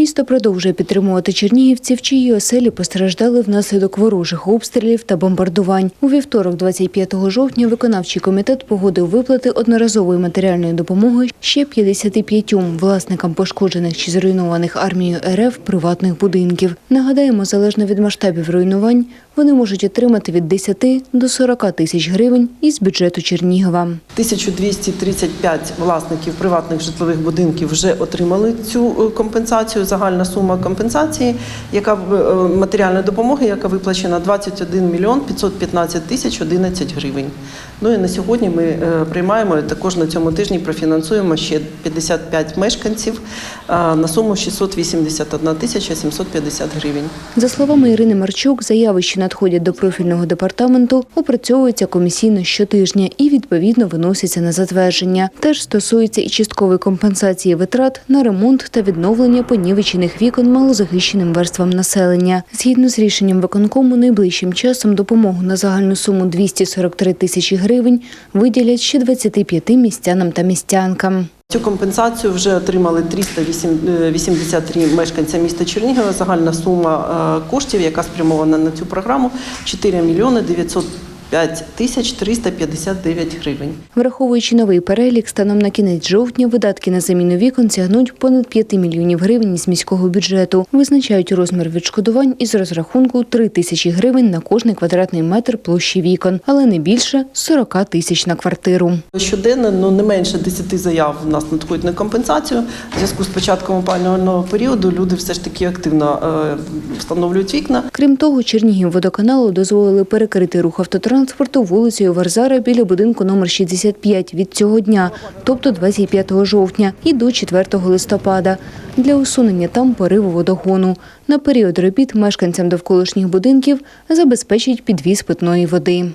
Місто продовжує підтримувати чернігівців, чиї оселі постраждали внаслідок ворожих обстрілів та бомбардувань. У вівторок, 25 жовтня, виконавчий комітет погодив виплати одноразової матеріальної допомоги ще 55 власникам пошкоджених чи зруйнованих армією РФ приватних будинків. Нагадаємо, залежно від масштабів руйнувань, вони можуть отримати від 10 до 40 тисяч гривень із бюджету Чернігова. 1235 власників приватних житлових будинків вже отримали цю е, компенсацію. Загальна сума компенсації, яка е, матеріальної допомоги, яка виплачена 21 мільйон 515 тисяч 11 гривень. Ну і на сьогодні ми е, приймаємо також на цьому тижні профінансуємо ще 55 мешканців на суму 681 тисяча 750 гривень. За словами Ірини Марчук, заяви, що надходять до профільного департаменту, опрацьовуються комісійно щотижня і відповідно виносяться на затвердження. Теж стосується і часткової компенсації витрат на ремонт та відновлення понівечених вікон малозахищеним верствам населення. Згідно з рішенням виконкому, найближчим часом допомогу на загальну суму 243 тисячі гривень виділять ще 25 містянам та містянкам. Цю компенсацію вже отримали 383 е, мешканця міста Чернігова. Загальна сума е, коштів, яка спрямована на цю програму, 4 мільйони 900 5359 гривень. Враховуючи новий перелік, станом на кінець жовтня видатки на заміну вікон сягнуть понад 5 мільйонів гривень з міського бюджету. Визначають розмір відшкодувань із розрахунку 3 тисячі гривень на кожний квадратний метр площі вікон, але не більше 40 тисяч на квартиру. Щоденно ну не менше 10 заяв у нас надходить на компенсацію. В Зв'язку з початком опалювального періоду люди все ж таки активно е, встановлюють вікна. Крім того, Чернігів водоканалу дозволили перекрити рух автотранспорту вулицею Варзара біля будинку номер 65 від цього дня, тобто 25 жовтня, і до 4 листопада, для усунення там пориву водогону. На період робіт мешканцям довколишніх будинків забезпечить підвіз питної води.